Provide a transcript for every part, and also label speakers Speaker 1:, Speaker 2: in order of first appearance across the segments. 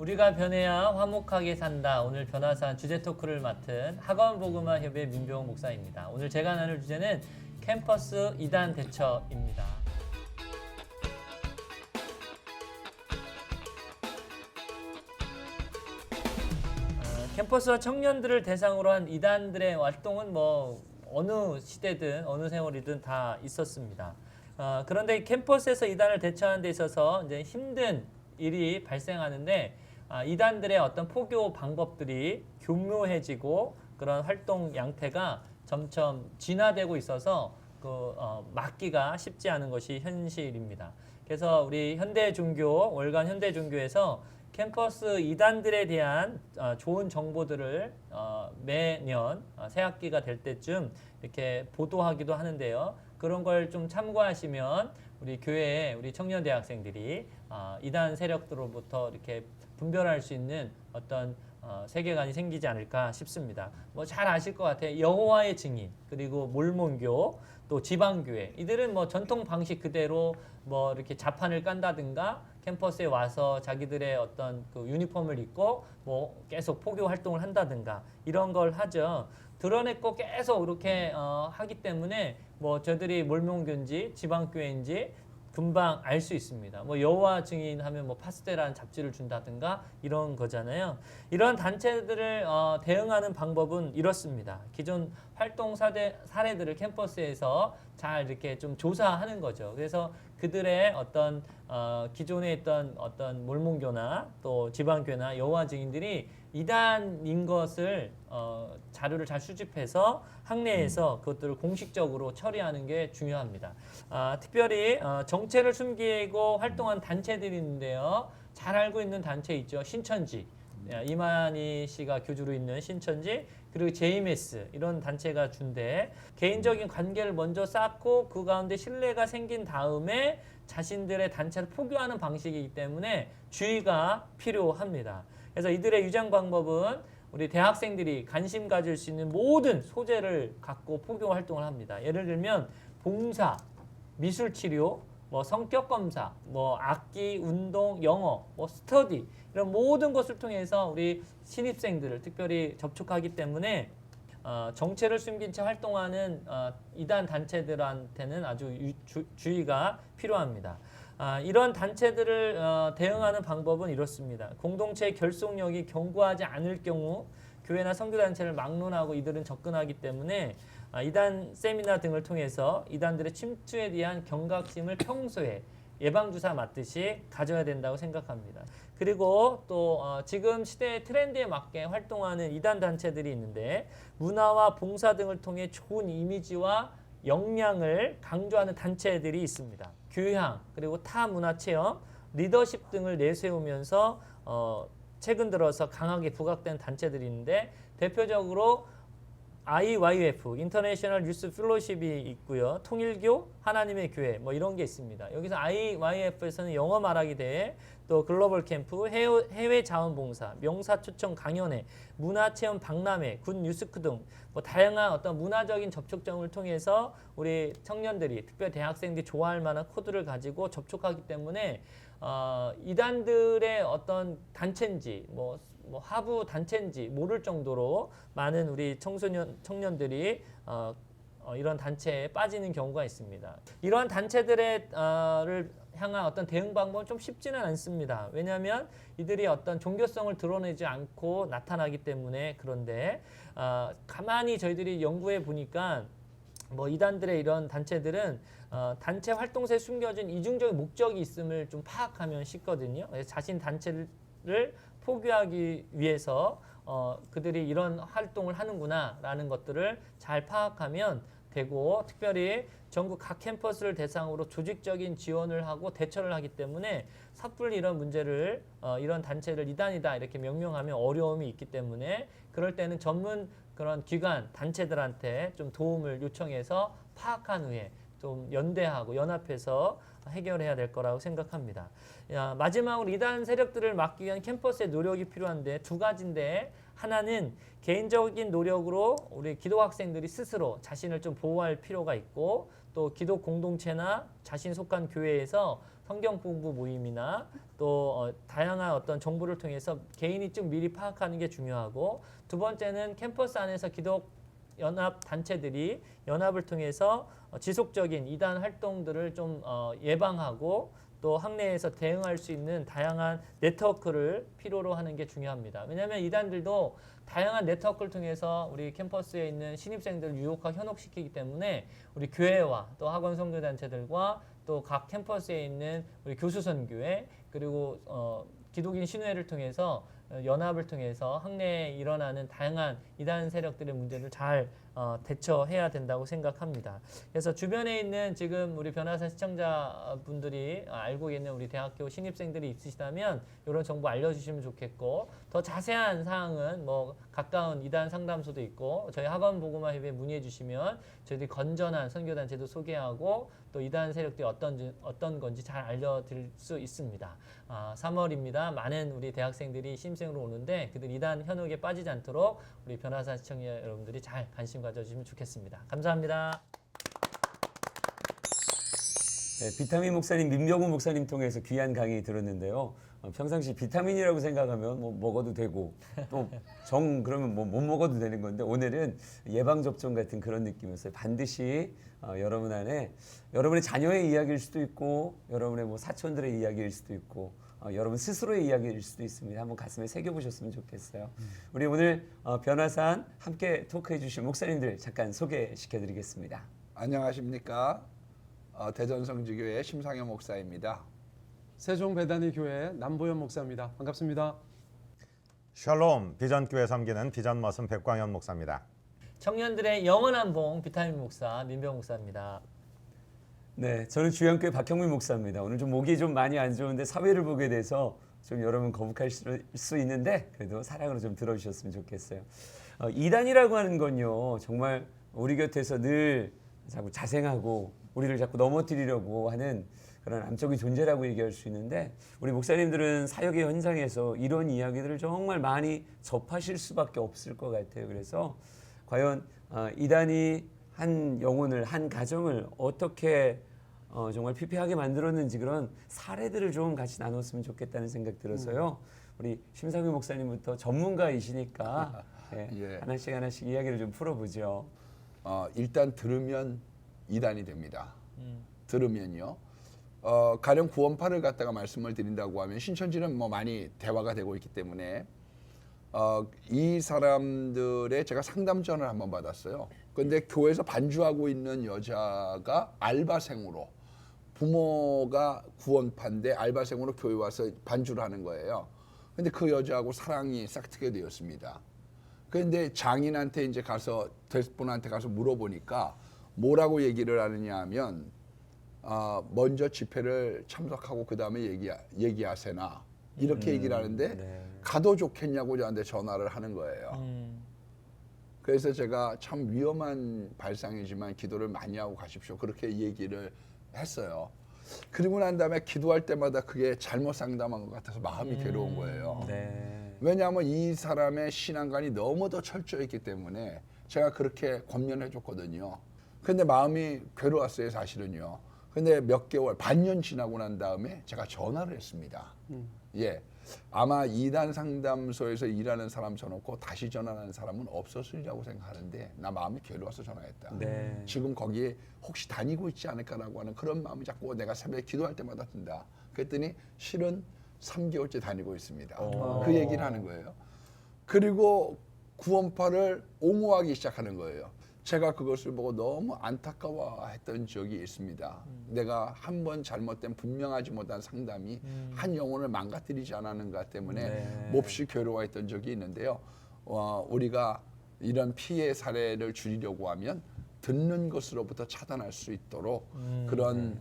Speaker 1: 우리가 변해야 화목하게 산다. 오늘 변화산 주제 토크를 맡은 학원 보그마 협의 민병 목사입니다. 오늘 제가 나눌 주제는 캠퍼스 이단 대처입니다. 어, 캠퍼스와 청년들을 대상으로 한 이단들의 활동은 뭐 어느 시대든 어느 세월이든 다 있었습니다. 어, 그런데 이 캠퍼스에서 이단을 대처하는 데 있어서 이제 힘든 일이 발생하는데 아, 이단들의 어떤 포교 방법들이 교묘해지고 그런 활동 양태가 점점 진화되고 있어서 그 어, 막기가 쉽지 않은 것이 현실입니다. 그래서 우리 현대 종교 월간 현대 종교에서 캠퍼스 이단들에 대한 어, 좋은 정보들을 어, 매년 어, 새 학기가 될 때쯤 이렇게 보도하기도 하는데요. 그런 걸 좀 참고하시면 우리 교회에 우리 청년 대학생들이 어, 이단 세력들로부터 이렇게 분별할 수 있는 어떤 어, 세계관이 생기지 않을까 싶습니다. 뭐 잘 아실 것 같아요. 여호와의 증인 그리고 몰몬교 또 지방교회 이들은 뭐 전통 방식 그대로 뭐 이렇게 자판을 깐다든가 캠퍼스에 와서 자기들의 어떤 그 유니폼을 입고 뭐 계속 포교 활동을 한다든가 이런 걸 하죠. 드러냈고 계속 이렇게 어, 하기 때문에 뭐 저들이 몰몬교인지 지방교회인지 금방 알 수 있습니다. 뭐 여호와 증인하면 뭐 파스텔라는 잡지를 준다든가 이런 거잖아요. 이런 단체들을 어, 대응하는 방법은 이렇습니다. 기존 활동 사례, 사례들을 캠퍼스에서 잘 이렇게 좀 조사하는 거죠. 그래서 그들의 어떤 어, 기존에 있던 어떤 몰몬교나 또 지방교나 여호와 증인들이 이단인 것을 어, 자료를 잘 수집해서 학내에서 그것들을 공식적으로 처리하는 게 중요합니다. 아, 특별히 어, 정체를 숨기고 활동한 단체들이 있는데요. 잘 알고 있는 단체 있죠. 신천지. 예, 이만희 씨가 교주로 있는 신천지 그리고 JMS 이런 단체가 준대 개인적인 관계를 먼저 쌓고 그 가운데 신뢰가 생긴 다음에 자신들의 단체를 포교하는 방식이기 때문에 주의가 필요합니다. 그래서 이들의 유장 방법은 우리 대학생들이 관심 가질 수 있는 모든 소재를 갖고 포교 활동을 합니다. 예를 들면 봉사, 미술 치료, 뭐 성격 검사, 뭐 악기, 운동, 영어, 뭐 스터디 이런 모든 것을 통해서 우리 신입생들을 특별히 접촉하기 때문에 어, 정체를 숨긴 채 활동하는 어, 이단 단체들한테는 아주 유, 주, 주의가 필요합니다. 아, 이런 단체들을 어, 대응하는 방법은 이렇습니다. 공동체의 결속력이 견고하지 않을 경우 교회나 선교 단체를 막론하고 이들은 접근하기 때문에 아, 이단 세미나 등을 통해서 이단들의 침투에 대한 경각심을 평소에 예방주사 맞듯이 가져야 된다고 생각합니다. 그리고 또 어, 지금 시대의 트렌드에 맞게 활동하는 이단 단체들이 있는데 문화와 봉사 등을 통해 좋은 이미지와 역량을 강조하는 단체들이 있습니다. 교양 그리고 타 문화 체험, 리더십 등을 내세우면서 어, 최근 들어서 강하게 부각된 단체들이 있는데 대표적으로 IYF 인터내셔널 유스 필로십이 있고요. 통일교, 하나님의 교회 뭐 이런 게 있습니다. 여기서 IYF에서는 영어 말하기 대회, 또 글로벌 캠프, 해외, 해외 자원봉사, 명사 초청 강연회, 문화 체험 박람회, 군 뉴스크 등 뭐 다양한 어떤 문화적인 접촉점을 통해서 우리 청년들이 특별히 대학생들이 좋아할 만한 코드를 가지고 접촉하기 때문에 어, 이단들의 어떤 단체인지 뭐, 뭐 하부 단체인지 모를 정도로 많은 우리 청소년 청년들이 어, 어, 이런 단체에 빠지는 경우가 있습니다. 이러한 단체들을 향한 어떤 대응 방법은 좀 쉽지는 않습니다. 왜냐하면 이들이 어떤 종교성을 드러내지 않고 나타나기 때문에 그런데 어, 가만히 저희들이 연구해 보니까 뭐 이단들의 이런 단체들은 어, 단체 활동세에 숨겨진 이중적인 목적이 있음을 좀 파악하면 쉽거든요. 자신 단체를 포기하기 위해서 어, 그들이 이런 활동을 하는구나라는 것들을 잘 파악하면 되고 특별히 전국 각 캠퍼스를 대상으로 조직적인 지원을 하고 대처를 하기 때문에 섣불리 이런 문제를 어, 이런 단체를 이단이다 이렇게 명명하면 어려움이 있기 때문에 그럴 때는 전문 그런 기관 단체들한테 좀 도움을 요청해서 파악한 후에 좀 연대하고 연합해서 해결해야 될 거라고 생각합니다. 야, 마지막으로 이단 세력들을 막기 위한 캠퍼스의 노력이 필요한데 두 가지인데 하나는 개인적인 노력으로 우리 기도 학생들이 스스로 자신을 좀 보호할 필요가 있고 또 기독 공동체나 자신 속한 교회에서 성경 공부 모임이나 또 어, 다양한 어떤 정보를 통해서 개인이 좀 미리 파악하는 게 중요하고 두 번째는 캠퍼스 안에서 기독 연합 단체들이 연합을 통해서 어, 지속적인 이단 활동들을 좀 어, 예방하고 또 학내에서 대응할 수 있는 다양한 네트워크를 필요로 하는 게 중요합니다. 왜냐하면 이단들도 다양한 네트워크를 통해서 우리 캠퍼스에 있는 신입생들을 유혹하고 현혹시키기 때문에 우리 교회와 또 학원 선교 단체들과 또 각 캠퍼스에 있는 우리 교수 선교회 그리고 어, 기독인 신회를 통해서 어, 연합을 통해서 학내에 일어나는 다양한 이단 세력들의 문제를 잘 어, 대처해야 된다고 생각합니다. 그래서 주변에 있는 지금 우리 변화산 시청자분들이 알고 있는 우리 대학교 신입생들이 있으시다면 이런 정보 알려주시면 좋겠고 더 자세한 사항은 뭐 가까운 이단 상담소도 있고 저희 학원 보고마 협의에 문의해 주시면 저희들이 건전한 선교단체도 소개하고 또 이단 세력들이 어떤 어떤 건지 잘 알려드릴 수 있습니다. 아, 3월입니다. 많은 우리 대학생들이 신입생으로 오는데 그들 이단 현혹에 빠지지 않도록 우리 변화산 시청자 여러분들이 잘 관심 가져주시면 좋겠습니다. 감사합니다.
Speaker 2: 네, 비타민 목사님, 민병우 목사님 통해서 귀한 강의 들었는데요. 어, 평상시 비타민이라고 생각하면 뭐 먹어도 되고 또 정 그러면 뭐 못 먹어도 되는 건데 오늘은 예방 접종 같은 그런 느낌이었어요. 반드시 어, 여러분 안에 여러분의 자녀의 이야기일 수도 있고 여러분의 뭐 사촌들의 이야기일 수도 있고 어, 여러분 스스로의 이야기일 수도 있습니다. 한번 가슴에 새겨 보셨으면 좋겠어요. 우리 오늘 어, 변화산 함께 토크해 주실 목사님들 잠깐 소개시켜 드리겠습니다.
Speaker 3: 안녕하십니까 어, 대전성지교회 심상현 목사입니다.
Speaker 4: 세종 배단위 교회 남보현 목사입니다. 반갑습니다.
Speaker 5: 샬롬 비전교회 섬기는 비전 머슴 백광현 목사입니다.
Speaker 1: 청년들의 영원한 봉 비타민 목사 민병 목사입니다.
Speaker 2: 네, 저는 주영교회 박형민 목사입니다. 오늘 좀 목이 좀 많이 안 좋은데 사회를 보게 돼서 좀 여러분 거북할 수, 수 있는데 그래도 사랑으로 좀 들어주셨으면 좋겠어요. 어, 이단이라고 하는 건요 정말 우리 곁에서 늘 자꾸 자생하고 우리를 자꾸 넘어뜨리려고 하는 그런 암적인 존재라고 얘기할 수 있는데 우리 목사님들은 사역의 현장에서 이런 이야기들을 정말 많이 접하실 수밖에 없을 것 같아요. 그래서 과연 어, 이단이 한 영혼을 한 가정을 어떻게 어, 정말 피폐하게 만들었는지 그런 사례들을 좀 같이 나눴으면 좋겠다는 생각 들어서요. 우리 심상규 목사님부터 전문가이시니까 예,
Speaker 3: 예.
Speaker 2: 하나씩 하나씩 이야기를 좀 풀어보죠.
Speaker 3: 어, 일단 들으면 이단이 됩니다. 들으면요. 어, 가령 구원파를 갖다가 말씀을 드린다고 하면 신천지는 뭐 많이 대화가 되고 있기 때문에 어, 이 사람들의 제가 상담 전을 한번 받았어요. 근데 교회에서 반주하고 있는 여자가 알바생으로 부모가 구원파인데 알바생으로 교회 와서 반주를 하는 거예요. 근데 그 여자하고 사랑이 싹트게 되었습니다. 그런데 장인한테 이제 가서 대분한테 가서 물어보니까 뭐라고 얘기를 하느냐 하면 아, 먼저 집회를 참석하고 그 다음에 얘기 얘기하세나 이렇게 얘기를 하는데
Speaker 2: 네.
Speaker 3: 가도 좋겠냐고 저한테 전화를 하는 거예요.
Speaker 1: 음,
Speaker 3: 그래서 제가 참 위험한 발상이지만 기도를 많이 하고 가십시오. 그렇게 얘기를 했어요. 그리고 난 다음에 기도할 때마다 그게 잘못 상담한 것 같아서 마음이 괴로운 거예요.
Speaker 2: 네.
Speaker 3: 왜냐하면 이 사람의 신앙관이 너무도 철저했기 때문에 제가 그렇게 권면해 줬거든요. 근데 마음이 괴로웠어요, 사실은요. 근데 몇 개월, 반년 지나고 난 다음에 제가 전화를 했습니다. 예. 아마 이단 상담소에서 일하는 사람 쳐놓고 다시 전화하는 사람은 없었으리라고 생각하는데 나 마음이 괴로워서 전화했다.
Speaker 2: 네.
Speaker 3: 지금 거기에 혹시 다니고 있지 않을까라고 하는 그런 마음이 자꾸 내가 새벽에 기도할 때마다 든다. 그랬더니 실은 3개월째 다니고 있습니다. 그 얘기를 하는 거예요. 그리고 구원파를 옹호하기 시작하는 거예요. 제가 그것을 보고 너무 안타까워했던 적이 있습니다. 내가 한 번 잘못된 분명하지 못한 상담이 한 영혼을 망가뜨리지 않았는가 때문에
Speaker 2: 네.
Speaker 3: 몹시 괴로워했던 적이 있는데요. 어, 우리가 이런 피해 사례를 줄이려고 하면 듣는 것으로부터 차단할 수 있도록 그런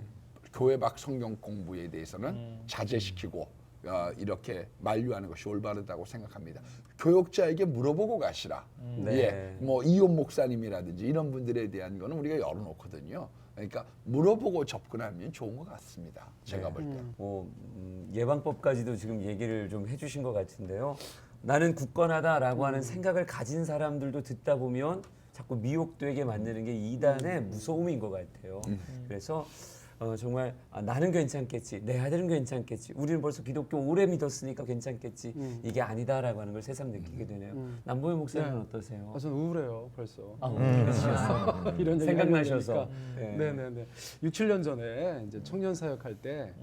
Speaker 3: 교회 밖 성경 공부에 대해서는 자제시키고 어, 이렇게 만류하는 것이 올바르다고 생각합니다. 교육자에게 물어보고 가시라.
Speaker 2: 네.
Speaker 3: 예, 뭐 이혼 목사님이라든지 이런 분들에 대한 거는 우리가 열어놓거든요. 그러니까 물어보고 접근하면 좋은 것 같습니다. 제가
Speaker 2: 네.
Speaker 3: 볼 때.
Speaker 2: 뭐 음, 예방법까지도 지금 얘기를 좀 해주신 것 같은데요. 나는 굳건하다라고 하는 생각을 가진 사람들도 듣다 보면 자꾸 미혹되게 만드는 게 이단의 무서움인 것 같아요. 그래서 어, 정말 아, 나는 괜찮겠지, 내 아들은 괜찮겠지, 우리는 벌써 기독교 오래 믿었으니까 괜찮겠지
Speaker 4: 음.
Speaker 2: 이게 아니다라고 하는 걸 새삼 느끼게 되네요.
Speaker 4: 음.
Speaker 2: 남보영 목사님은
Speaker 4: 네.
Speaker 2: 어떠세요?
Speaker 4: 아, 저는 우울해요 벌써.
Speaker 2: 아,
Speaker 5: 음.
Speaker 2: 그러시겠어요.
Speaker 4: 이런
Speaker 2: 생각나셔서. 네.
Speaker 4: 네네네. 6, 7년 전에 이제 청년 사역할 때.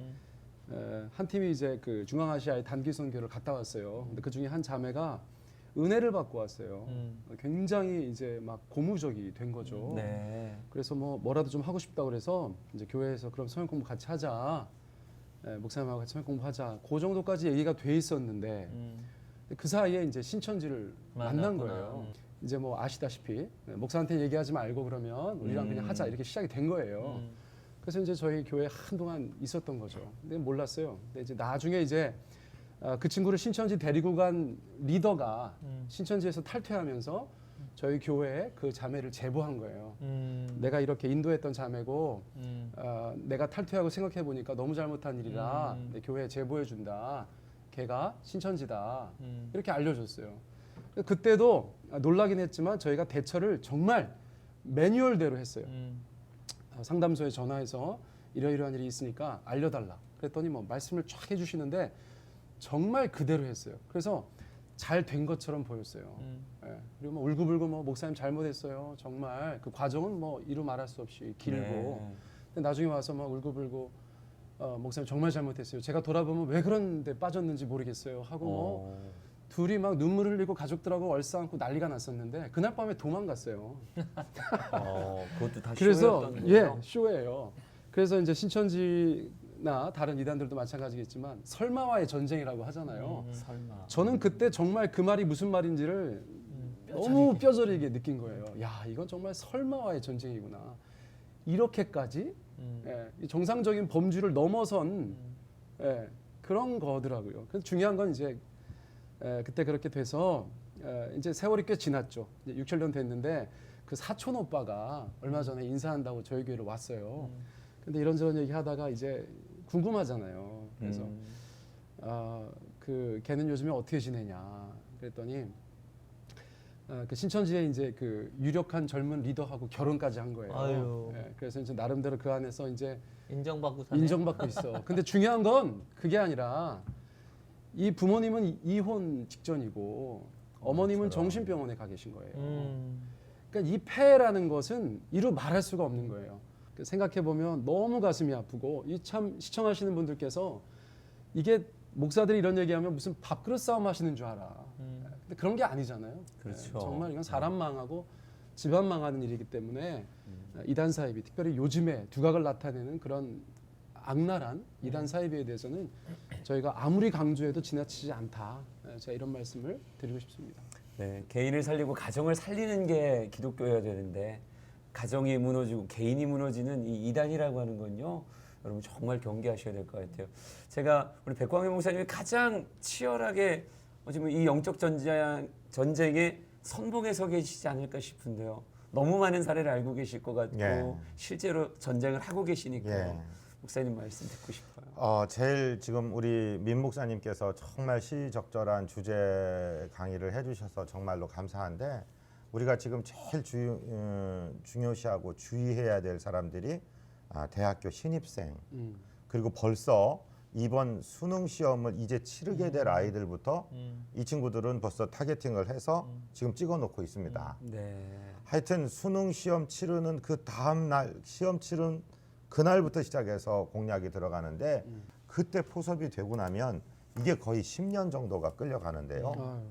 Speaker 4: 에, 한 팀이 이제 그 중앙아시아의 단기 선교를 갔다 왔어요. 근데 그 중에 한 자매가 은혜를 받고 왔어요.
Speaker 1: 음.
Speaker 4: 굉장히 이제 막 고무적이 된 거죠.
Speaker 2: 네.
Speaker 4: 그래서 뭐 뭐라도 좀 하고 싶다 그래서 이제 교회에서 그럼 성경 공부 같이 하자. 예, 목사님하고 같이 성경 공부하자. 그 정도까지 얘기가 돼 있었는데
Speaker 1: 음.
Speaker 4: 그 사이에 이제 신천지를 만난
Speaker 1: 만났구나.
Speaker 4: 거예요.
Speaker 1: 음.
Speaker 4: 이제 뭐 아시다시피 예, 목사한테 얘기하지 말고 그러면 우리랑
Speaker 2: 음.
Speaker 4: 그냥 하자 이렇게 시작이 된 거예요.
Speaker 1: 음.
Speaker 4: 그래서 이제 저희 교회 한동안 있었던 거죠. 근데 몰랐어요. 근데 이제 나중에 이제 아, 그 친구를 신천지 데리고 간 리더가
Speaker 1: 음.
Speaker 4: 신천지에서 탈퇴하면서 저희 교회에 그 자매를 제보한 거예요.
Speaker 1: 음.
Speaker 4: 내가 이렇게 인도했던 자매고
Speaker 1: 음.
Speaker 4: 어, 내가 탈퇴하고 생각해 보니까 너무 잘못한 일이라
Speaker 1: 음.
Speaker 4: 내 교회에 제보해 준다. 걔가 신천지다.
Speaker 1: 음.
Speaker 4: 이렇게 알려줬어요. 그때도 놀라긴 했지만 저희가 대처를 정말 매뉴얼대로 했어요.
Speaker 1: 음.
Speaker 4: 어, 상담소에 전화해서 이러이러한 일이 있으니까 알려달라. 그랬더니 뭐 말씀을 쫙 해주시는데 정말 그대로 했어요. 그래서 잘 된 것처럼 보였어요.
Speaker 1: 음.
Speaker 4: 예. 그리고 뭐 울고불고 뭐 목사님 잘못했어요. 정말 그 과정은 뭐 이루 말할 수 없이 길고
Speaker 2: 네.
Speaker 4: 근데 나중에 와서 막 울고불고 어, 목사님 정말 잘못했어요. 제가 돌아보면 왜 그런데 빠졌는지 모르겠어요. 하고 뭐
Speaker 2: 어.
Speaker 4: 둘이 막 눈물 흘리고 가족들하고 얼싸안고 난리가 났었는데 그날 밤에 도망갔어요.
Speaker 2: 어, 그것도 다
Speaker 4: 그래서
Speaker 2: 쇼였던
Speaker 4: 예
Speaker 2: 거예요?
Speaker 4: 쇼예요. 그래서 이제 신천지 나 다른 이단들도 마찬가지겠지만 설마와의 전쟁이라고 하잖아요.
Speaker 1: 음.
Speaker 2: 설마.
Speaker 4: 저는 그때 정말 그 말이 무슨 말인지를
Speaker 1: 음.
Speaker 4: 너무 뼈저리게 느낀 거예요. 야 이건 정말 설마와의 전쟁이구나. 이렇게까지
Speaker 1: 음.
Speaker 4: 예, 이 정상적인 범주를 넘어선 예, 그런 거더라고요. 그래서 중요한 건 이제 예, 그때 그렇게 돼서 예, 이제 세월이 꽤 지났죠. 이제 6, 7년 됐는데 그 사촌 오빠가 얼마 전에 인사한다고 저희 교회를 왔어요. 근데 이런저런 얘기하다가 이제 궁금하잖아요. 그래서
Speaker 2: 음.
Speaker 4: 아, 그 걔는 요즘에 어떻게 지내냐 그랬더니 아, 그 신천지에 이제 그 유력한 젊은 리더하고 결혼까지 한 거예요.
Speaker 1: 아유.
Speaker 4: 예, 그래서 이제 나름대로 그 안에서 이제
Speaker 1: 인정받고 사네.
Speaker 4: 인정받고 있어. 근데 중요한 건 그게 아니라 이 부모님은 이- 이혼 직전이고 어머님은
Speaker 2: 저런.
Speaker 4: 정신병원에 가 계신 거예요.
Speaker 1: 음.
Speaker 4: 그러니까 이 폐라는 것은 이루 말할 수가 없는 거예요. 생각해 보면 너무 가슴이 아프고 이 참 시청하시는 분들께서 이게 목사들이 이런 얘기하면 무슨 밥그릇 싸움 하시는 줄 알아.
Speaker 1: 음.
Speaker 4: 근데 그런 게 아니잖아요.
Speaker 2: 그렇죠.
Speaker 4: 네, 정말 이건 사람 망하고 집안 망하는 일이기 때문에
Speaker 2: 음.
Speaker 4: 이단 사이비 특별히 요즘에 두각을 나타내는 그런 악랄한 이단 사이비에 대해서는 저희가 아무리 강조해도 지나치지 않다. 네, 제가 이런 말씀을 드리고 싶습니다.
Speaker 2: 네, 개인을 살리고 가정을 살리는 게 기독교여야 되는데 가정이 무너지고 개인이 무너지는 이 이단이라고 하는 건요. 여러분 정말 경계하셔야 될 것 같아요. 제가 우리 백광현 목사님이 가장 치열하게 어찌 이 영적 전쟁 전쟁에 선봉에 서 계시지 않을까 싶은데요. 너무 많은 사례를 알고 계실 것 같고
Speaker 5: 예.
Speaker 2: 실제로 전쟁을 하고 계시니까
Speaker 5: 예.
Speaker 2: 요 목사님 말씀 듣고 싶어요.
Speaker 5: 어, 제일 지금 우리 민 목사님께서 정말 시적절한 주제 강의를 해주셔서 정말로 감사한데 우리가 지금 제일 주, 어, 중요시하고 주의해야 될 사람들이 아, 대학교 신입생
Speaker 4: 음.
Speaker 5: 그리고 벌써 이번 수능 시험을 이제 치르게 될 아이들부터
Speaker 1: 음.
Speaker 5: 이 친구들은 벌써 타겟팅을 해서 지금 찍어놓고 있습니다.
Speaker 2: 네.
Speaker 5: 하여튼 수능 시험 치르는 그 다음 날 시험 치른 그날부터 시작해서 공략이 들어가는데 그때 포섭이 되고 나면 이게 거의 10년 정도가 끌려가는데요.
Speaker 4: 아유.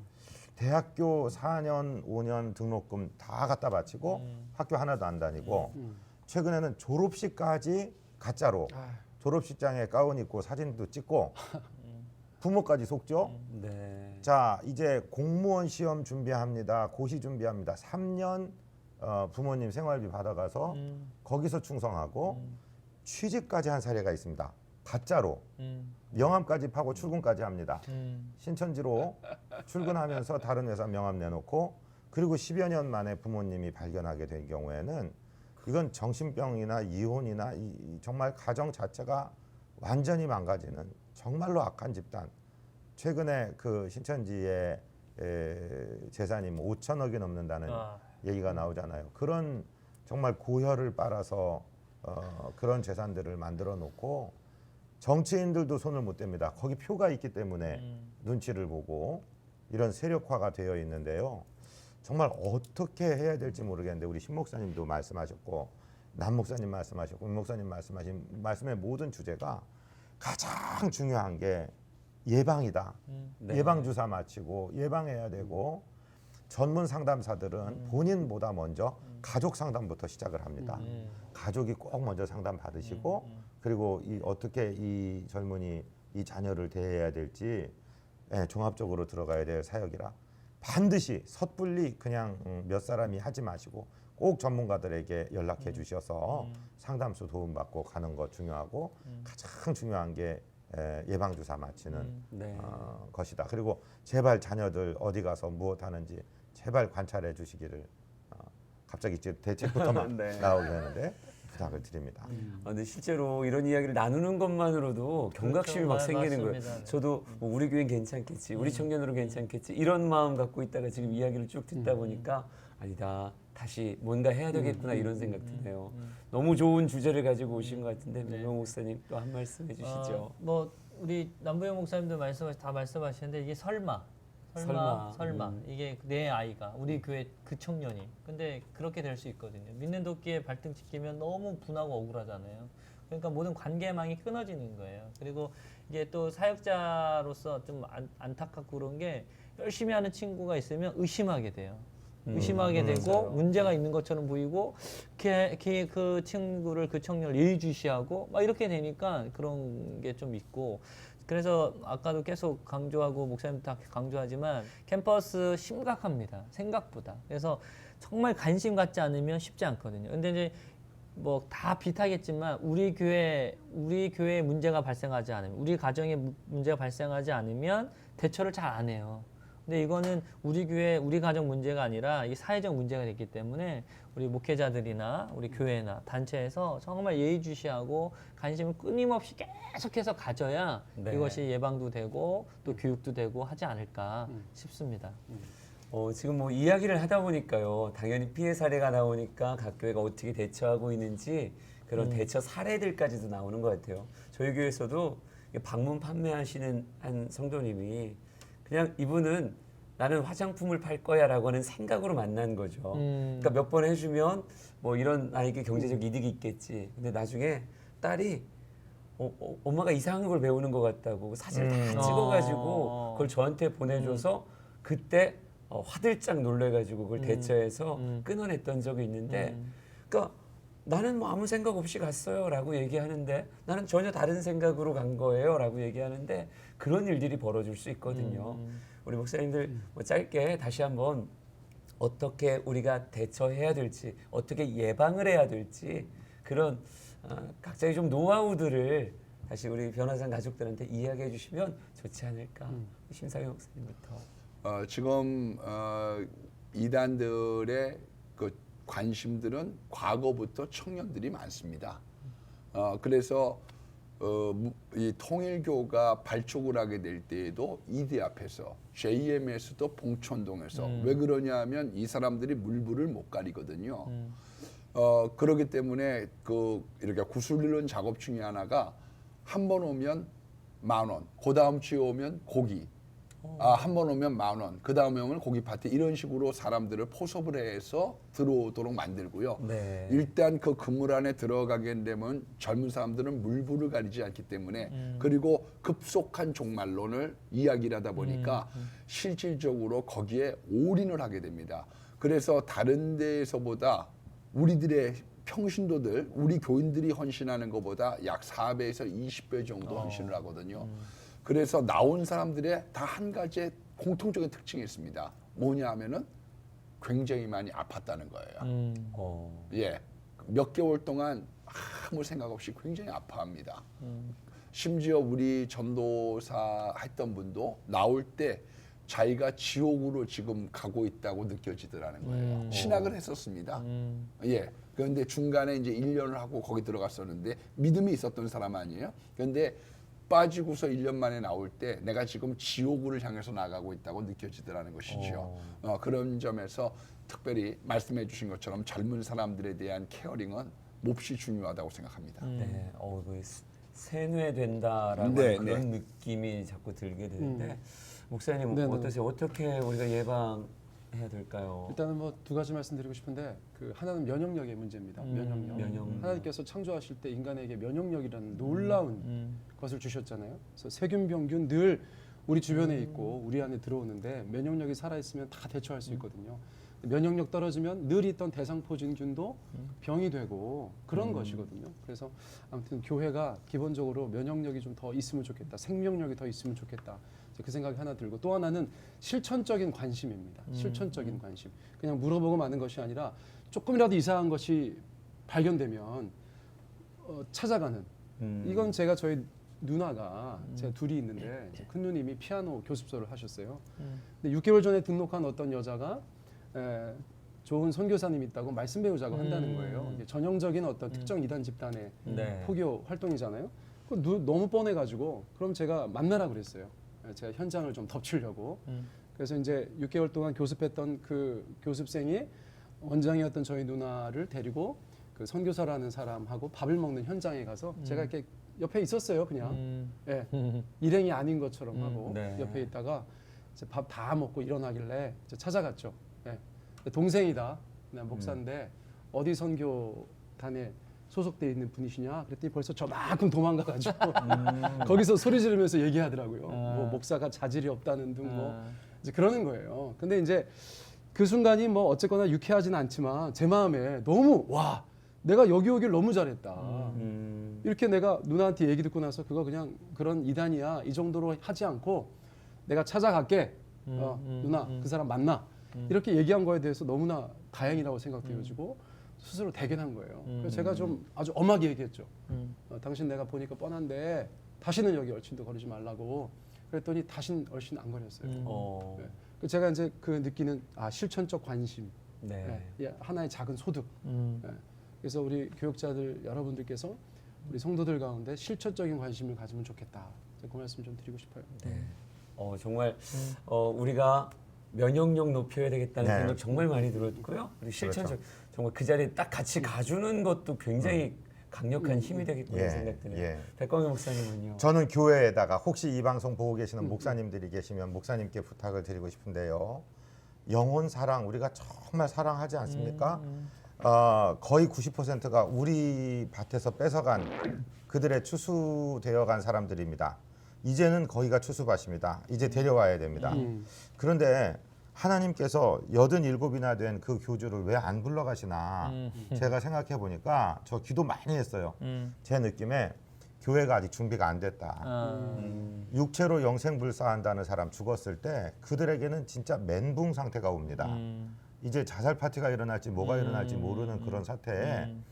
Speaker 5: 대학교 4년, 5년 등록금 다 갖다 바치고
Speaker 1: 음.
Speaker 5: 학교 하나도 안 다니고
Speaker 4: 음.
Speaker 5: 최근에는 졸업식까지 가짜로
Speaker 4: 아유.
Speaker 5: 졸업식장에 가운 입고 사진도 찍고 부모까지 속죠.
Speaker 2: 네.
Speaker 5: 자 이제 공무원 시험 준비합니다. 고시 준비합니다. 3년 어, 부모님 생활비 받아가서
Speaker 1: 음.
Speaker 5: 거기서 충성하고
Speaker 1: 음.
Speaker 5: 취직까지 한 사례가 있습니다. 가짜로
Speaker 1: 음.
Speaker 5: 명함까지 파고 출근까지 합니다.
Speaker 1: 음.
Speaker 5: 신천지로 출근하면서 다른 회사 명함 내놓고 그리고 10여 년 만에 부모님이 발견하게 될 경우에는 이건 정신병이나 이혼이나 이, 이 정말 가정 자체가 완전히 망가지는 정말로 악한 집단. 최근에 그 신천지의 에, 재산이 뭐 5천억이 넘는다는
Speaker 1: 아.
Speaker 5: 얘기가 나오잖아요. 그런 정말 고혈을 빨아서 어, 그런 재산들을 만들어 놓고 정치인들도 손을 못 댑니다. 거기 표가 있기 때문에
Speaker 1: 음.
Speaker 5: 눈치를 보고 이런 세력화가 되어 있는데요. 정말 어떻게 해야 될지 모르겠는데 우리 신 목사님도 말씀하셨고 남 목사님 말씀하셨고 임 목사님 말씀하신 말씀의 모든 주제가 가장 중요한 게 예방이다.
Speaker 2: 네.
Speaker 5: 예방 주사 맞히고 예방해야 되고 전문 상담사들은 본인보다 먼저 가족 상담부터 시작을 합니다.
Speaker 1: 음.
Speaker 5: 가족이 꼭 먼저 상담 받으시고 그리고 이 어떻게 이 젊은이 이 자녀를 대해야 될지 예, 종합적으로 들어가야 될 사역이라 반드시 섣불리 그냥 음, 몇 사람이 하지 마시고 꼭 전문가들에게 연락해 주셔서 상담소 도움 받고 가는 것 중요하고 가장 중요한 게 에, 예방 주사 맞히는
Speaker 2: 네.
Speaker 5: 어, 것이다. 그리고 제발 자녀들 어디 가서 무엇 하는지 제발 관찰해 주시기를 어, 갑자기 이제 대책부터만
Speaker 2: 네.
Speaker 5: 나오게 되는데 부탁을 드립니다.
Speaker 2: 아, 근데 실제로 이런 이야기를 나누는 것만으로도 경각심이 막
Speaker 1: 그렇죠.
Speaker 2: 생기는
Speaker 1: 맞습니다.
Speaker 2: 거예요.
Speaker 1: 네.
Speaker 2: 저도 뭐 우리 교회는 괜찮겠지, 우리 청년으로 괜찮겠지 이런 마음 갖고 있다가 지금 이야기를 쭉 듣다
Speaker 1: 음.
Speaker 2: 보니까 아니다. 다시 뭔가 해야 되겠구나
Speaker 1: 음.
Speaker 2: 이런 생각 드네요. 너무 좋은 주제를 가지고 오신 것 같은데
Speaker 1: 네.
Speaker 2: 명호 목사님 또 한 말씀 해주시죠.
Speaker 1: 어, 뭐 우리 남부영 목사님도 말씀하시 다 말씀하시는데 이게 설마 설마
Speaker 2: 설마.
Speaker 1: 설마,
Speaker 2: 음.
Speaker 1: 이게 내 아이가 우리 교회 그 청년이. 근데 그렇게 될 수 있거든요. 믿는 도끼에 발등 찍히면 너무 분하고 억울하잖아요. 그러니까 모든 관계망이 끊어지는 거예요. 그리고 이게 또 사역자로서 좀 안, 안타깝고 그런 게 열심히 하는 친구가 있으면 의심하게 돼요. 의심하게
Speaker 2: 음,
Speaker 1: 되고
Speaker 2: 맞아요.
Speaker 1: 문제가 있는 것처럼 보이고 그, 그, 그 친구를 그 청년을 예의주시하고 막 이렇게 되니까 그런 게 좀 있고 그래서 아까도 계속 강조하고 목사님도 다 강조하지만 캠퍼스 심각합니다. 생각보다. 그래서 정말 관심 갖지 않으면 쉽지 않거든요. 근데 이제 뭐 다 비슷하겠지만 우리 교회 우리 교회에 문제가 발생하지 않으면 우리 가정에 무- 문제가 발생하지 않으면 대처를 잘 안 해요. 근데 이거는 우리 교회 우리 가정 문제가 아니라 이 사회적 문제가 됐기 때문에 우리 목회자들이나 우리 교회나 단체에서 정말 예의주시하고 관심을 끊임없이 계속해서 가져야
Speaker 2: 네.
Speaker 1: 이것이 예방도 되고 또 교육도 되고 하지 않을까 싶습니다.
Speaker 2: 어, 지금 뭐 이야기를 하다 보니까요. 당연히 피해 사례가 나오니까 각 교회가 어떻게 대처하고 있는지 그런 대처 사례들까지도 나오는 것 같아요. 저희 교회에서도 방문 판매하시는 한 성도님이 그냥 이분은 나는 화장품을 팔 거야라고 하는 생각으로 만난 거죠.
Speaker 1: 음.
Speaker 2: 그러니까 몇 번 해주면 뭐 이런 나에게 경제적 이득이 있겠지. 근데 나중에 딸이 어, 어, 엄마가 이상한 걸 배우는 것 같다고 사진을 다
Speaker 1: 음.
Speaker 2: 찍어가지고
Speaker 1: 어.
Speaker 2: 그걸 저한테 보내줘서 그때 어, 화들짝 놀래가지고 그걸
Speaker 1: 음.
Speaker 2: 대처해서
Speaker 1: 음.
Speaker 2: 끊어냈던 적이 있는데,
Speaker 1: 음.
Speaker 2: 그러니까 나는 뭐 아무 생각 없이 갔어요 라고 얘기하는데 나는 전혀 다른 생각으로 간 거예요 라고 얘기하는데 그런 일들이 벌어질 수 있거든요.
Speaker 1: 음.
Speaker 2: 우리 목사님들 뭐 짧게 다시 한번 어떻게 우리가 대처해야 될지 어떻게 예방을 해야 될지 그런 어, 각자의 좀 노하우들을 다시 우리 변호사 가족들한테 이야기해 주시면 좋지 않을까 심사위 목사님부터
Speaker 3: 어, 지금 어, 이단들의 그 관심들은 과거부터 청년들이 많습니다. 어, 그래서 어, 무- 이 통일교가 발족을 하게 될 때에도 이대 앞에서 JMS도 봉천동에서
Speaker 1: 음.
Speaker 3: 왜 그러냐면 이 사람들이 물불을 못 가리거든요.
Speaker 1: 음.
Speaker 3: 어 그렇기 때문에 그 이렇게 구슬리는 작업 중에 하나가 한 번 오면 만 원, 그 다음 주에 오면 고기, 아 한 번 오면 만 원, 그 다음에 오면 고기 파티 이런 식으로 사람들을 포섭을 해서 들어오도록 만들고요.
Speaker 2: 네.
Speaker 3: 일단 그 건물 안에 들어가게 되면 젊은 사람들은 물불을 가리지 않기 때문에 그리고 급속한 종말론을 이야기를 하다 보니까 실질적으로 거기에 올인을 하게 됩니다. 그래서 다른 데에서보다 우리들의 평신도들, 우리 교인들이 헌신하는 것보다 약 4배에서 20배 정도 헌신을 하거든요. 그래서 나온 사람들의 다 한 가지 공통적인 특징이 있습니다. 뭐냐 하면은 굉장히 많이 아팠다는 거예요.
Speaker 1: 음.
Speaker 2: 어,
Speaker 3: 예. 몇 개월 동안 아무 생각 없이 굉장히 아파합니다. 심지어 우리 전도사 했던 분도 나올 때 자기가 지옥으로 지금 가고 있다고 느껴지더라는 거예요.
Speaker 1: 음.
Speaker 3: 신학을 했었습니다.
Speaker 1: 음.
Speaker 3: 예. 그런데 중간에 이제 1년을 하고 거기 들어갔었는데 믿음이 있었던 사람 아니에요. 그런데 빠지고서 1년 만에 나올 때 내가 지금 지옥을 향해서 나가고 있다고 느껴지더라는 것이죠. 어, 그런 점에서 특별히 말씀해 주신 것처럼 젊은 사람들에 대한 케어링은 몹시 중요하다고 생각합니다.
Speaker 2: 네, 어, 그 스- 세뇌된다라는
Speaker 3: 네,
Speaker 2: 그런
Speaker 3: 네.
Speaker 2: 느낌이 자꾸 들게 되는데 목사님
Speaker 4: 네, 네.
Speaker 2: 어떠세요? 어떻게 우리가 예방 해야 될까요?
Speaker 4: 일단은 뭐 두 가지 말씀드리고 싶은데 그 하나는 면역력의 문제입니다.
Speaker 1: 음,
Speaker 4: 면역력.
Speaker 2: 면역.
Speaker 4: 하나님께서 창조하실 때 인간에게 면역력이라는 놀라운
Speaker 1: 음.
Speaker 4: 것을 주셨잖아요. 그래서 세균, 병균 늘 우리 주변에 있고 우리 안에 들어오는데 면역력이 살아 있으면 다 대처할 수 있거든요. 면역력 떨어지면 늘 있던 대상포진균도 병이 되고 그런 것이거든요. 그래서 아무튼 교회가 기본적으로 면역력이 좀 더 있으면 좋겠다. 생명력이 더 있으면 좋겠다. 그 생각이 하나 들고 또 하나는 실천적인 관심입니다. 실천적인 관심. 그냥 물어보고 마는 것이 아니라 조금이라도 이상한 것이 발견되면 어, 찾아가는
Speaker 2: 음.
Speaker 4: 이건 제가 저희 누나가 제가 둘이 있는데 큰 누님이 피아노 교습소를 하셨어요.
Speaker 1: 음.
Speaker 4: 근데 6개월 전에 등록한 어떤 여자가 에, 좋은 선교사님 있다고 말씀 배우자고 한다는
Speaker 1: 음.
Speaker 4: 거예요. 이게 전형적인 어떤 특정 이단 집단의
Speaker 2: 네.
Speaker 4: 포교 활동이잖아요. 그 누- 너무 뻔해가지고 그럼 제가 만나라 그랬어요. 에, 제가 현장을 좀 덮치려고.
Speaker 1: 음.
Speaker 4: 그래서 이제 6개월 동안 교습했던 그 교습생이 원장이었던 저희 누나를 데리고 그 선교사라는 사람하고 밥을 먹는 현장에 가서 제가 이렇게 옆에 있었어요, 그냥.
Speaker 1: 음.
Speaker 4: 예,
Speaker 1: 음.
Speaker 4: 일행이 아닌 것처럼
Speaker 1: 음,
Speaker 4: 하고
Speaker 2: 네.
Speaker 4: 옆에 있다가 이제 밥 다 먹고 일어나길래 이제 찾아갔죠. 예. 동생이다. 나 목사인데 어디 선교단에 소속돼 있는 분이시냐? 그랬더니 벌써 저만큼 도망가가지고 거기서 소리 지르면서 얘기하더라고요.
Speaker 1: 아.
Speaker 4: 뭐 목사가 자질이 없다는 등뭐
Speaker 1: 아.
Speaker 4: 이제 그러는 거예요. 근데 이제 그 순간이 뭐 어쨌거나 유쾌하진 않지만 제 마음에 너무 와 내가 여기 오길 너무 잘했다.
Speaker 2: 음.
Speaker 4: 이렇게 내가 누나한테 얘기 듣고 나서 그거 그냥 그런 이단이야 이 정도로 하지 않고 내가 찾아갈게
Speaker 1: 음,
Speaker 4: 어,
Speaker 1: 음,
Speaker 4: 누나
Speaker 1: 음.
Speaker 4: 그 사람 만나
Speaker 1: 음.
Speaker 4: 이렇게 얘기한 거에 대해서 너무나 다행이라고 생각되어지고 스스로 대견한 거예요.
Speaker 1: 음.
Speaker 4: 그래서 제가 좀 아주 엄하게 얘기했죠.
Speaker 1: 음.
Speaker 4: 어, 당신 내가 보니까 뻔한데 다시는 여기 얼씬도 거리지 말라고 그랬더니 다신 얼씬 안 거렸어요.
Speaker 1: 음.
Speaker 2: 어.
Speaker 4: 네. 그 제가 이제 그 느끼는 아 실천적 관심,
Speaker 2: 네.
Speaker 4: 네. 예, 하나의 작은 소득.
Speaker 1: 음.
Speaker 4: 네. 그래서 우리 교육자들 여러분들께서 우리 성도들 가운데 실천적인 관심을 가지면 좋겠다. 제가 그 말씀 좀 드리고 싶어요.
Speaker 2: 네. 어, 정말 어, 우리가 면역력 높여야 되겠다는
Speaker 5: 네.
Speaker 2: 생각 정말 많이 들었고요. 그리고 실천 적 정말 그 자리에 딱 같이 가주는 것도 굉장히 강력한 힘이 되겠구나
Speaker 5: 예,
Speaker 2: 생각 드네요.
Speaker 5: 예.
Speaker 2: 백광희 목사님은요.
Speaker 5: 저는 교회에다가 혹시 이 방송 보고 계시는 목사님들이 계시면 목사님께 부탁을 드리고 싶은데요. 영혼 사랑 우리가 정말 사랑하지 않습니까? 어, 거의 90%가 우리 밭에서 뺏어간 그들의 추수되어간 사람들입니다. 이제는 거기가 추수밭입니다. 이제 데려와야 됩니다.
Speaker 4: 음.
Speaker 5: 그런데 하나님께서 여든 일곱이나 된 그 교주를 왜 안 불러가시나
Speaker 1: 음.
Speaker 5: 제가 생각해 보니까 저 기도 많이 했어요.
Speaker 1: 음.
Speaker 5: 제 느낌에 교회가 아직 준비가 안 됐다.
Speaker 1: 아.
Speaker 2: 음.
Speaker 5: 육체로 영생불사한다는 사람 죽었을 때 그들에게는 진짜 멘붕 상태가 옵니다.
Speaker 1: 음.
Speaker 5: 이제 자살 파티가 일어날지 뭐가
Speaker 1: 음.
Speaker 5: 일어날지 모르는 그런 사태에
Speaker 1: 음.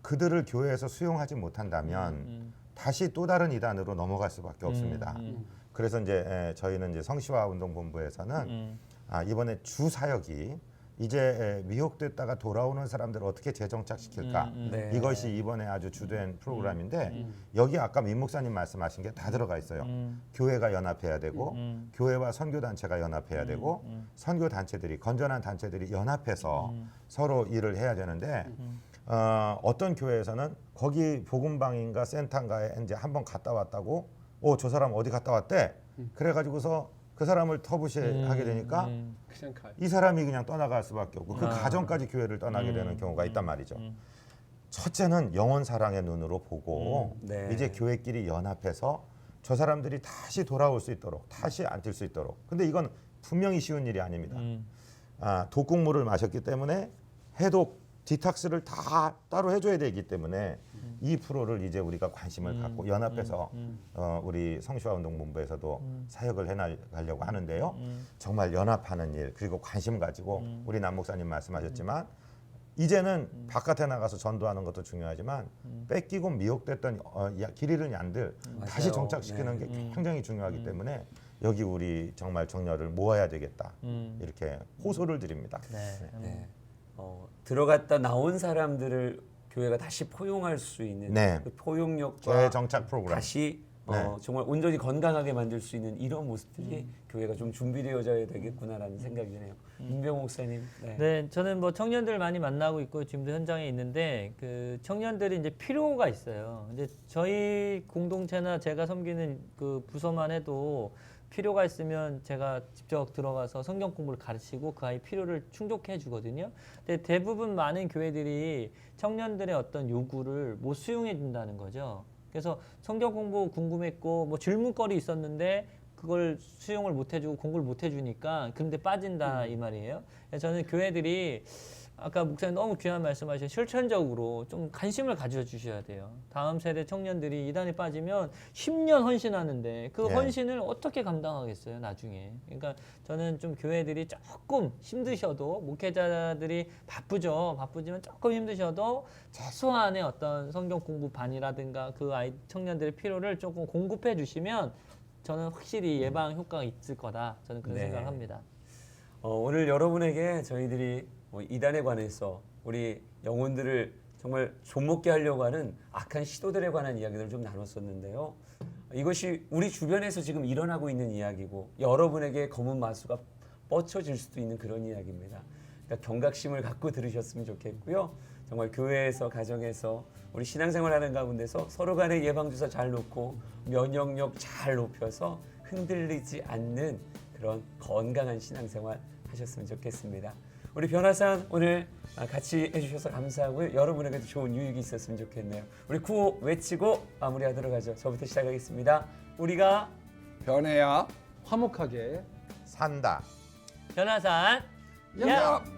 Speaker 5: 그들을 교회에서 수용하지 못한다면
Speaker 1: 음.
Speaker 5: 다시 또 다른 이단으로 넘어갈 수밖에 없습니다.
Speaker 1: 음.
Speaker 5: 그래서 이제 에, 저희는 이제 성시화 운동본부에서는
Speaker 1: 음.
Speaker 5: 아, 이번에 주 사역이 이제 에, 미혹됐다가 돌아오는 사람들을 어떻게 재정착시킬까
Speaker 1: 음, 음.
Speaker 2: 네.
Speaker 5: 이것이 이번에 아주 주된 프로그램인데 여기 아까 민 목사님 말씀하신 게 다 들어가 있어요.
Speaker 1: 음.
Speaker 5: 교회가 연합해야 되고
Speaker 1: 음.
Speaker 5: 교회와 선교 단체가 연합해야 되고
Speaker 1: 음.
Speaker 5: 선교 단체들이 건전한 단체들이 연합해서
Speaker 1: 음.
Speaker 5: 서로 일을 해야 되는데 어, 어떤 교회에서는 거기 복음방인가 센터인가에 이제 한번 갔다 왔다고 오 저 사람 어디 갔다 왔대 그래가지고서 그 사람을 터부시하게 되니까
Speaker 1: 음.
Speaker 4: 그냥.
Speaker 5: 이 사람이 그냥 떠나갈 수밖에 없고 그
Speaker 1: 아.
Speaker 5: 가정까지 교회를 떠나게
Speaker 1: 음.
Speaker 5: 되는 경우가 있단 말이죠.
Speaker 1: 음.
Speaker 5: 첫째는 영원 사랑의 눈으로 보고
Speaker 2: 음, 네.
Speaker 5: 이제 교회끼리 연합해서 저 사람들이 다시 돌아올 수 있도록 다시 앉을 수 있도록. 근데 이건 분명히 쉬운 일이 아닙니다.
Speaker 1: 음.
Speaker 5: 아, 독국물을 마셨기 때문에 해독 디탁스를 다 따로 해줘야 되기 때문에 이 프로를 이제 우리가 관심을
Speaker 1: 음.
Speaker 5: 갖고 연합해서
Speaker 1: 음.
Speaker 5: 어, 우리 성시화운동본부에서도 사역을 해나가려고 하는데요.
Speaker 1: 음.
Speaker 5: 정말 연합하는 일 그리고 관심 가지고
Speaker 1: 음.
Speaker 5: 우리 남 목사님 말씀하셨지만 이제는 바깥에 나가서 전도하는 것도 중요하지만
Speaker 1: 음.
Speaker 5: 뺏기고 미혹됐던 어, 야- 길 잃은 양들 다시. 정착시키는
Speaker 2: 네.
Speaker 5: 게
Speaker 1: 음.
Speaker 5: 굉장히 중요하기 때문에 여기 우리 정말 정렬을 모아야 되겠다
Speaker 1: 음.
Speaker 5: 이렇게 호소를 드립니다.
Speaker 1: 네. 음.
Speaker 2: 네. 어, 들어갔다 나온 사람들을 교회가 다시 포용할 수 있는
Speaker 5: 네.
Speaker 2: 그 포용력과
Speaker 5: 재정착 프로그램.
Speaker 2: 다시 어,
Speaker 5: 네.
Speaker 2: 정말 온전히 건강하게 만들 수 있는 이런 모습들이 교회가 좀 준비되어져야 되겠구나라는 생각이 드네요. 임병 목사님. 네.
Speaker 1: 네, 저는 뭐 청년들 많이 만나고 있고 지금도 현장에 있는데 그 청년들이 이제 필요가 있어요. 이제 저희 공동체나 제가 섬기는 그 부서만 해도 필요가 있으면 제가 직접 들어가서 성경 공부를 가르치고 그 아이 필요를 충족해 주거든요. 근데 대부분 많은 교회들이 청년들의 어떤 요구를 못 수용해 준다는 거죠. 그래서 성경 공부 궁금했고 뭐 질문거리 있었는데 그걸 수용을 못 해주고 공부를 못 해주니까 근데 빠진다 이 말이에요. 저는 교회들이 아까 목사님 너무 귀한 말씀하신 실천적으로 좀 관심을 가져 주셔야 돼요. 다음 세대 청년들이 이단에 빠지면 10년 헌신하는데 그
Speaker 5: 네.
Speaker 1: 헌신을 어떻게 감당하겠어요 나중에. 그러니까 저는 좀 교회들이 조금 힘드셔도 목회자들이 바쁘죠. 바쁘지만 조금 힘드셔도 최소한의 어떤 성경 공부반이라든가 그 아이 청년들의 필요를 조금 공급해 주시면 저는 확실히 예방 효과가 있을 거다. 저는 그런
Speaker 2: 네.
Speaker 1: 생각을 합니다.
Speaker 2: 어, 오늘 여러분에게 저희들이 뭐 이단에 관해서 우리 영혼들을 정말 좀먹게 하려고 하는 악한 시도들에 관한 이야기들을 좀 나눴었는데요. 이것이 우리 주변에서 지금 일어나고 있는 이야기고 여러분에게 검은 마수가 뻗쳐질 수도 있는 그런 이야기입니다. 그러니까 경각심을 갖고 들으셨으면 좋겠고요. 정말 교회에서 가정에서 우리 신앙생활하는 가운데서 서로 간의 예방 주사 잘 놓고 면역력 잘 높여서 흔들리지 않는 그런 건강한 신앙생활 하셨으면 좋겠습니다. 우리 변화산 오늘 아, 같이 해주셔서 감사하고요. 여러분에게도 좋은 유익이 있었으면 좋겠네요. 우리 구호 외치고 마무리하도록 하죠. 저부터 시작하겠습니다. 우리가
Speaker 3: 변해야
Speaker 4: 화목하게
Speaker 5: 산다.
Speaker 1: 변화산
Speaker 3: 영감.